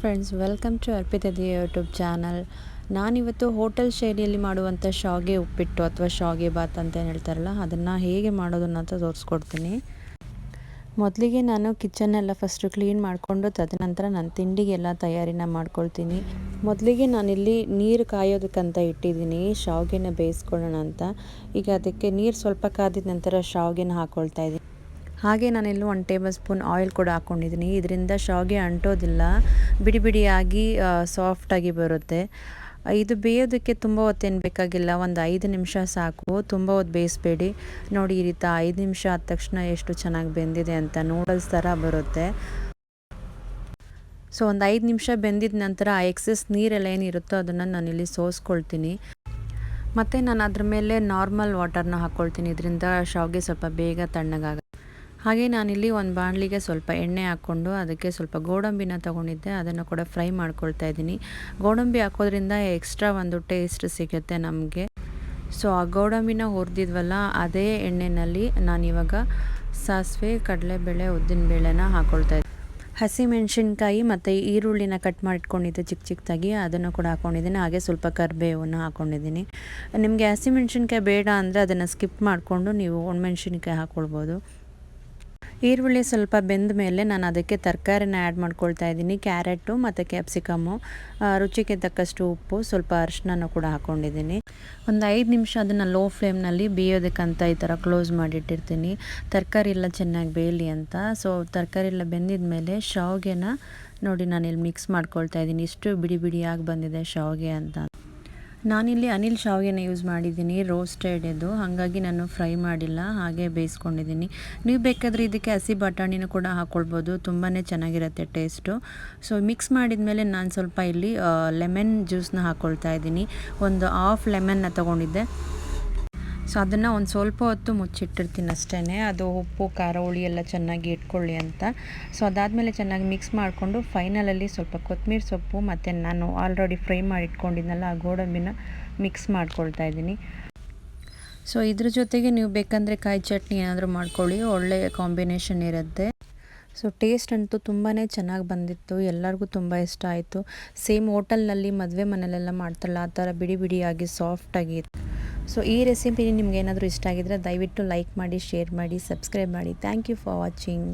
Friends welcome to ಅರ್ಪಿತದಿ YouTube channel ನಾನಿವತ್ತು hotel ಶೈಲಿಯಲ್ಲಿ ಮಾಡುವಂಥ ಶಾವಿಗೆ ಉಪ್ಪಿಟ್ಟು ಅಥವಾ ಶಾವಿಗೆ ಬಾತ್ ಅಂತ ಹೇಳ್ತಾರಲ್ಲ, ಅದನ್ನು ಹೇಗೆ ಮಾಡೋದನ್ನ ಅಂತ ತೋರಿಸ್ಕೊಡ್ತೀನಿ. ಮೊದಲಿಗೆ ನಾನು ಕಿಚನ್ನೆಲ್ಲ ಫಸ್ಟು ಕ್ಲೀನ್ ಮಾಡಿಕೊಂಡು, ತದನಂತರ ನಾನು ತಿಂಡಿಗೆಲ್ಲ ತಯಾರಿನ ಮಾಡ್ಕೊಳ್ತೀನಿ. ಮೊದಲಿಗೆ ನಾನಿಲ್ಲಿ ನೀರು ಕಾಯೋದಕ್ಕಂತ ಇಟ್ಟಿದ್ದೀನಿ ಶಾವಿಗೆನ ಬೇಯಿಸ್ಕೊಳ್ಳೋಣ ಅಂತ. ಈಗ ಅದಕ್ಕೆ ನೀರು ಸ್ವಲ್ಪ ಕಾದಿದ ನಂತರ ಶಾವಿಗೆನ ಹಾಕ್ಕೊಳ್ತಾ ಇದ್ದೀನಿ. ಹಾಗೆ ನಾನಿಲ್ಲಿ ಒಂದು ಟೇಬಲ್ ಸ್ಪೂನ್ ಆಯಿಲ್ ಕೂಡ ಹಾಕ್ಕೊಂಡಿದ್ದೀನಿ. ಇದರಿಂದ ಶಾವಿಗೆ ಅಂಟೋದಿಲ್ಲ, ಬಿಡಿ ಬಿಡಿಯಾಗಿ ಸಾಫ್ಟಾಗಿ ಬರುತ್ತೆ. ಇದು ಬೇಯೋದಕ್ಕೆ ತುಂಬ ಹೊತ್ತೇನು ಬೇಕಾಗಿಲ್ಲ, ಒಂದು ಐದು ನಿಮಿಷ ಸಾಕು. ತುಂಬ ಹೊತ್ತು ಬೇಯಿಸ್ಬೇಡಿ. ನೋಡಿ ಈ ರೀತಿ ಐದು ನಿಮಿಷ ಆದ ತಕ್ಷಣ ಎಷ್ಟು ಚೆನ್ನಾಗಿ ಬೆಂದಿದೆ ಅಂತ ನೂಡಲ್ಸ್ ಥರ ಬರುತ್ತೆ. ಸೊ ಒಂದು ಐದು ನಿಮಿಷ ಬೆಂದಿದ ನಂತರ ಆ ಎಕ್ಸಸ್ ನೀರೆಲ್ಲ ಏನಿರುತ್ತೋ ಅದನ್ನು ನಾನಿಲ್ಲಿ ಸೋಸ್ಕೊಳ್ತೀನಿ. ಮತ್ತು ನಾನು ಅದ್ರ ಮೇಲೆ ನಾರ್ಮಲ್ ವಾಟರ್ನ ಹಾಕ್ಕೊಳ್ತೀನಿ ಇದರಿಂದ ಶಾವಿಗೆ ಸ್ವಲ್ಪ ಬೇಗ ತಣ್ಣಗಾಗ ಹಾಗೆ ನಾನಿಲ್ಲಿ ಒಂದು ಬಾಣಲಿಗೆ ಸ್ವಲ್ಪ ಎಣ್ಣೆ ಹಾಕ್ಕೊಂಡು ಅದಕ್ಕೆ ಸ್ವಲ್ಪ ಗೋಡಂಬಿನ ತೊಗೊಂಡಿದ್ದೆ, ಅದನ್ನು ಕೂಡ ಫ್ರೈ ಮಾಡ್ಕೊಳ್ತಾ ಇದ್ದೀನಿ. ಗೋಡಂಬಿ ಹಾಕೋದ್ರಿಂದ ಎಕ್ಸ್ಟ್ರಾ ಒಂದು ಟೇಸ್ಟ್ ಸಿಗುತ್ತೆ ನಮಗೆ. ಸೊ, ಆ ಗೋಡಂಬಿನ ಹುರಿದಿದ್ವಲ್ಲ, ಅದೇ ಎಣ್ಣೆಯಲ್ಲಿ ನಾನಿವಾಗ ಸಾಸಿವೆ, ಕಡಲೆಬೇಳೆ, ಉದ್ದಿನಬೇಳೆನ ಹಾಕ್ಕೊಳ್ತಾ ಇದ್ದೀನಿ ಹಸಿಮೆಣಸಿನ್ಕಾಯಿ ಮತ್ತು ಈರುಳ್ಳಿನ ಕಟ್ ಮಾಡಿಟ್ಕೊಂಡಿದ್ದೆ ಚಿಕ್ಕ ಚಿಕ್ಕದಾಗಿ ಅದನ್ನು ಕೂಡ ಹಾಕ್ಕೊಂಡಿದ್ದೀನಿ ಹಾಗೆ ಸ್ವಲ್ಪ ಕರಿಬೇವನ್ನು ಹಾಕ್ಕೊಂಡಿದ್ದೀನಿ ನಿಮಗೆ ಹಸಿಮೆಣ್ಸಿನ್ಕಾಯಿ ಬೇಡ ಅಂದರೆ ಅದನ್ನು ಸ್ಕಿಪ್ ಮಾಡಿಕೊಂಡು ನೀವು ಒಣಮೆಣಸಿನ್ಕಾಯಿ ಹಾಕ್ಕೊಳ್ಬೋದು ಈರುಳ್ಳಿ ಸ್ವಲ್ಪ ಬೆಂದ ಮೇಲೆ ನಾನು ಅದಕ್ಕೆ ತರಕಾರಿನ ಆ್ಯಡ್ ಮಾಡ್ಕೊಳ್ತಾ ಇದ್ದೀನಿ. ಕ್ಯಾರೆಟು ಮತ್ತು ಕ್ಯಾಪ್ಸಿಕಮ್ಮು. ರುಚಿಗೆ ತಕ್ಕಷ್ಟು ಉಪ್ಪು, ಸ್ವಲ್ಪ ಅರಿಶಿನ ಕೂಡ ಹಾಕ್ಕೊಂಡಿದ್ದೀನಿ ಒಂದು ಐದು ನಿಮಿಷ ಅದನ್ನು ಲೋ ಫ್ಲೇಮ್ನಲ್ಲಿ ಬೇಯೋದಕ್ಕಂತ ಈ ಥರ ಕ್ಲೋಸ್ ಮಾಡಿಟ್ಟಿರ್ತೀನಿ. ತರಕಾರಿ ಎಲ್ಲ ಚೆನ್ನಾಗಿ ಬೇಯಲಿ ಅಂತ. ಸೊ ತರಕಾರಿ ಎಲ್ಲ ಬೆಂದಿದ ಮೇಲೆ ಶಾವಿಗೆನ ನೋಡಿ ನಾನು ಇಲ್ಲಿ ಮಿಕ್ಸ್ ಮಾಡ್ಕೊಳ್ತಾ ಇದ್ದೀನಿ. ಇಷ್ಟು ಬಿಡಿ ಬಿಡಿಯಾಗಿ ಬಂದಿದೆ ಶಾವಿಗೆ ಅಂತ. ನಾನಿಲ್ಲಿ ಅನಿಲ್ ಶಾವಿಗೆನ ಯೂಸ್ ಮಾಡಿದ್ದೀನಿ ರೋಸ್ಟೆಡ್ ಇದು ಹಾಗಾಗಿ ನಾನು ಫ್ರೈ ಮಾಡಿಲ್ಲ, ಹಾಗೆ ಬೇಯಿಸ್ಕೊಂಡಿದ್ದೀನಿ. ನೀವು ಬೇಕಾದರೆ ಇದಕ್ಕೆ ಹಸಿ ಬಟಾಣಿನೂ ಕೂಡ ಹಾಕ್ಕೊಳ್ಬೋದು ತುಂಬಾ ಚೆನ್ನಾಗಿರುತ್ತೆ ಟೇಸ್ಟು. ಸೊ ಮಿಕ್ಸ್ ಮಾಡಿದ ಮೇಲೆ ನಾನು ಸ್ವಲ್ಪ ಇಲ್ಲಿ ಲೆಮನ್ ಜ್ಯೂಸನ್ನ ಹಾಕ್ಕೊಳ್ತಾ ಇದ್ದೀನಿ. ಒಂದು ಹಾಫ್ ಲೆಮನ್ನ ತೊಗೊಂಡಿದ್ದೆ. ಸೊ ಅದನ್ನು ಒಂದು ಸ್ವಲ್ಪ ಹೊತ್ತು ಮುಚ್ಚಿಟ್ಟಿರ್ತೀನಿ ಅಷ್ಟೇ ಅದು ಉಪ್ಪು, ಖಾರ, ಹುಳಿ ಎಲ್ಲ ಚೆನ್ನಾಗಿ ಇಟ್ಕೊಳ್ಳಿ ಅಂತ. ಸೊ ಅದಾದಮೇಲೆ ಚೆನ್ನಾಗಿ ಮಿಕ್ಸ್ ಮಾಡಿಕೊಂಡು ಫೈನಲಲ್ಲಿ ಸ್ವಲ್ಪ ಕೊತ್ತಂಬರಿ ಸೊಪ್ಪು ಮತ್ತು ನಾನು ಆಲ್ರೆಡಿ ಫ್ರೈ ಮಾಡಿ ಇಟ್ಕೊಂಡಿದ್ನಲ್ಲ ಆ ಗೋಡಂಬಿನ ಮಿಕ್ಸ್ ಮಾಡ್ಕೊಳ್ತಾ ಇದ್ದೀನಿ. ಸೊ ಇದ್ರ ಜೊತೆಗೆ ನೀವು ಬೇಕಂದರೆ ಕಾಯಿ ಚಟ್ನಿ ಏನಾದರೂ ಮಾಡ್ಕೊಳ್ಳಿ. ಒಳ್ಳೆಯ ಕಾಂಬಿನೇಷನ್ ಇರುತ್ತೆ. ಸೊ ಟೇಸ್ಟ್ ಅಂತೂ ತುಂಬಾ ಚೆನ್ನಾಗಿ ಬಂದಿತ್ತು. ಎಲ್ಲರಿಗೂ ತುಂಬ ಇಷ್ಟ ಆಯಿತು. ಸೇಮ್ ಹೋಟೆಲ್ನಲ್ಲಿ ಮದುವೆ ಮನೆಯಲ್ಲೆಲ್ಲ ಮಾಡ್ತಾರಲ್ಲ, ಆ ಥರ ಬಿಡಿ ಬಿಡಿಯಾಗಿ ಸಾಫ್ಟಾಗಿ ಸೊ ಈ ರೆಸಿಪಿ ನಿಮ್ಗೆ ಏನಾದರೂ ಇಷ್ಟ ಆಗಿದ್ರೆ ದಯವಿಟ್ಟು ಲೈಕ್ ಮಾಡಿ ಶೇರ್ ಮಾಡಿ ಸಬ್ಸ್ಕ್ರೈಬ್ ಮಾಡಿ. Thank you for watching